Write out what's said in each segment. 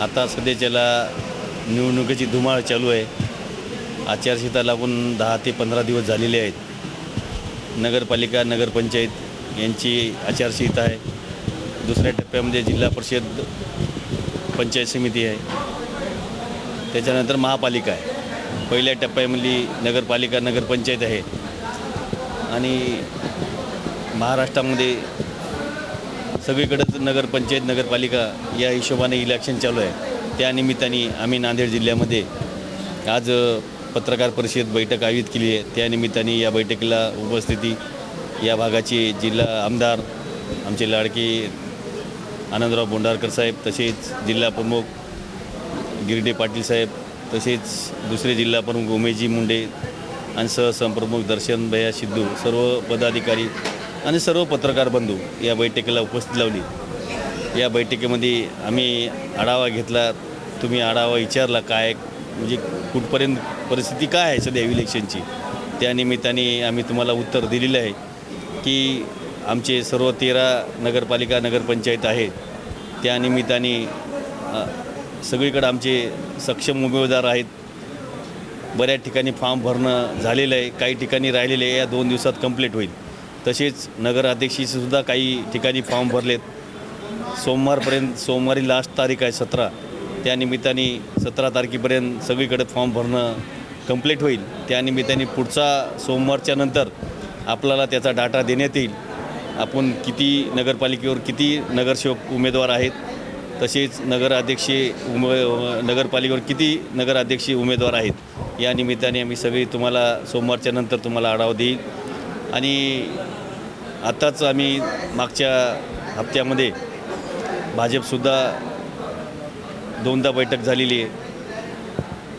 आता सध्याच्याला निवडणुकीची धुमाळ चालू आहे. आचारसंहिता लागून दहा ते पंधरा दिवस झालेले आहेत. नगरपालिका नगरपंचायत यांची आचारसंहिता आहे. दुसऱ्या टप्प्यामध्ये जिल्हा परिषद पंचायत समिती आहे. त्याच्यानंतर महापालिका आहे. पहिल्या टप्प्यामधली नगरपालिका नगरपंचायत आहे. आणि महाराष्ट्रामध्ये सगळीकडंच नगरपंचायत नगरपालिका या हिशोबाने इलेक्शन चालू आहे. त्या निमित्ताने आम्ही नांदेड जिल्ह्यामध्ये आज पत्रकार परिषद बैठक आयोजित केली आहे. त्या निमित्ताने या बैठकीला उपस्थिती या भागाचे जिल्हा आमदार आमचे लाडके आनंदराव बोंडारकर साहेब तसेच जिल्हा प्रमुख गिरडे पाटील साहेब तसेच दुसरे जिल्हा प्रमुख उमेशजी मुंडे आणि सहसंप्रमुख दर्शन भैया सिद्धू सर्व पदाधिकारी आणि सर्व पत्रकार बंधू या बैठकीला उपस्थित लावली. या बैठकीमध्ये आम्ही आढावा घेतला. तुम्ही आढावा विचारला काय म्हणजे कुठपर्यंत परिस्थिती काय आहे सध्या इलेक्शनची त्या निमित्ताने आम्ही तुम्हाला उत्तर दिलेलं आहे की आमचे सर्व तेरा नगरपालिका नगरपंचायत आहेत. त्या निमित्ताने सगळीकडे आमचे सक्षम उमेदवार आहेत. बऱ्याच ठिकाणी फॉर्म भरणं झालेलं आहे. काही ठिकाणी राहिलेले आहे. या दोन दिवसात कंप्लीट होईल. तसेच नगराध्यक्षीसुद्धा काही ठिकाणी फॉर्म भरलेत. सोमवारपर्यंत सोमवारी लास्ट तारीख आहे सतरा. त्यानिमित्ताने सतरा तारखेपर्यंत सगळीकडे फॉर्म भरणं कंप्लीट होईल. त्यानिमित्ताने पुढचा सोमवारच्या नंतर आपल्याला त्याचा डाटा देण्यात येईल. आपण किती नगरपालिकेवर किती नगरसेवक उमेदवार आहेत तसेच नगराध्यक्षे उमे नगरपालिकेवर किती नगराध्यक्षे उमेदवार आहेत या निमित्ताने आम्ही सगळी तुम्हाला सोमवारच्या नंतर तुम्हाला आढावा देईल. आणि आत्ताच आम्ही मागच्या हप्त्यामध्ये भाजपसुद्धा दोनदा बैठक झालेली आहे.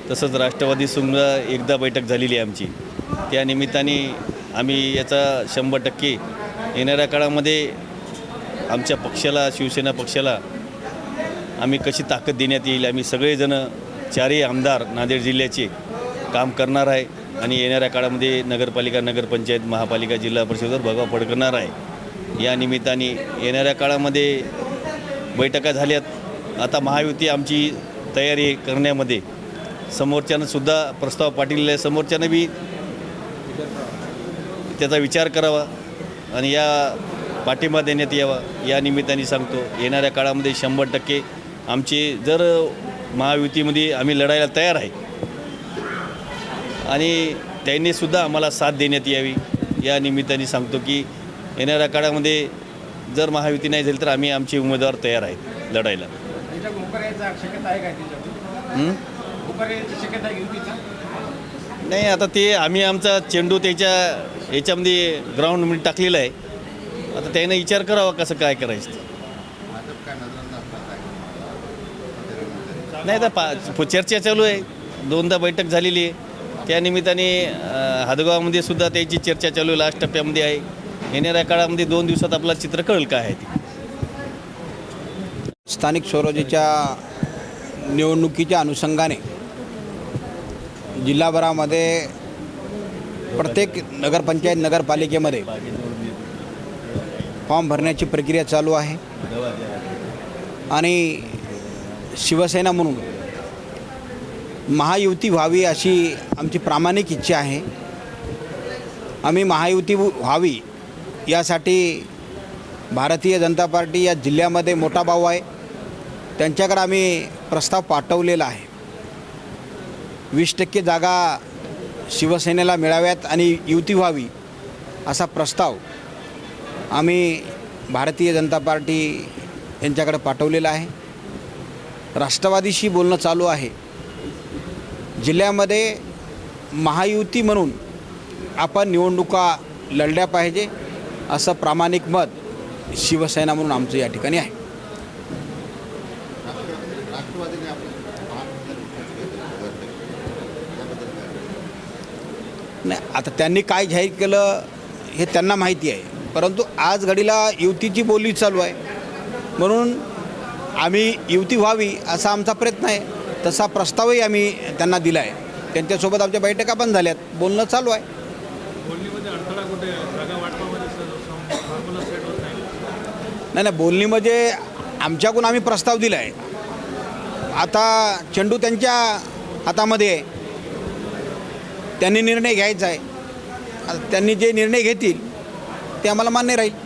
तसंच राष्ट्रवादीसुद्धा एकदा बैठक झालेली आहे आमची. त्या निमित्ताने आम्ही याचा शंभर टक्के येणाऱ्या काळामध्ये आमच्या पक्षाला शिवसेना पक्षाला आम्ही कशी ताकद देण्यात येईल आम्ही सगळेजणं चारही आमदार नांदेड जिल्ह्याचे काम करणार आहे. आणि येणाऱ्या काळामध्ये नगरपालिका नगरपंचायत महापालिका जिल्हा परिषदवर भगाव फडकणार आहे या निमित्ताने येणाऱ्या काळामध्ये बैठका झाल्यात. आता महायुती आमची तयारी करण्यामध्ये समोरच्यानं सुद्धा प्रस्ताव पाठवलेला आहे. समोरच्यानं बी त्याचा विचार करावा आणि या पाठिंबा देण्यात यावा. या निमित्ताने सांगतो येणाऱ्या काळामध्ये शंभर टक्के आमचे जर महायुतीमध्ये आम्ही लढायला तयार आहे आणि त्यांनीसुद्धा आम्हाला साथ देण्यात यावी. या निमित्ताने सांगतो की येणाऱ्या काळामध्ये जर महायुती नाही झाली तर आम्ही आमचे उमेदवार तयार आहेत लढायला. नाही आता ते आम्ही आमचा चेंडू त्याच्या याच्यामध्ये ग्राउंडमध्ये टाकलेला आहे. आता त्यानं विचार करावा कसं काय करायचं. नाही आता पा चर्चा चालू आहे. दोनदा बैठक झालेली आहे. त्या निमित्ताने हदगावमध्ये सुद्धा त्याची चर्चा चालू लास्ट टप्प्यामध्ये आहे. येणाऱ्या काळामध्ये दोन दिवसात आपला चित्र कळेल काय आहे ते. स्थानिक स्वराज्याच्या निवडणुकीच्या अनुषंगाने जिल्हाभरामध्ये प्रत्येक नगरपंचायत नगरपालिकेमध्ये फॉर्म भरण्याची प्रक्रिया चालू आहे. आणि शिवसेना म्हणून महायुती व्हावी अशी आमची प्रामाणिक इच्छा आहे. आम्ही महायुती व्हावी यासाठी भारतीय जनता पार्टी या जिल्ह्यामध्ये मोठा भाऊ आहे. त्यांच्याकडे आम्ही प्रस्ताव पाठवलेला आहे. वीस टक्के जागा शिवसेनेला मिळाव्यात आणि युती व्हावी असा प्रस्ताव आम्ही भारतीय जनता पार्टी यांच्याकडे पाठवलेला आहे. राष्ट्रवादीशी बोलणं चालू आहे. जिल्ह्यामध्ये महायुती म्हणून आपण निवडणुका लढल्या पाहिजे असं प्रामाणिक मत शिवसेना म्हणून आमचं या ठिकाणी आहे. नाही आता त्यांनी काय जाहीर केलं हे त्यांना माहिती आहे. परंतु आज घडीला युतीची बोली चालू आहे. म्हणून आम्ही युती व्हावी असा आमचा प्रयत्न आहे. तसा प्रस्तावही आम्ही त्यांना दिला आहे त्यांच्यासोबत आमच्या बैठका पण झाल्यात. बोलणं चालू आहे. नाही. नाही बोलणी म्हणजे आमच्याकडून आम्ही प्रस्ताव दिला आहे आता चेंडू त्यांच्या हातामध्ये आहे. त्यांनी निर्णय घ्यायचा आहे. त्यांनी जे निर्णय घेतील ते आम्हाला मान्य राहील.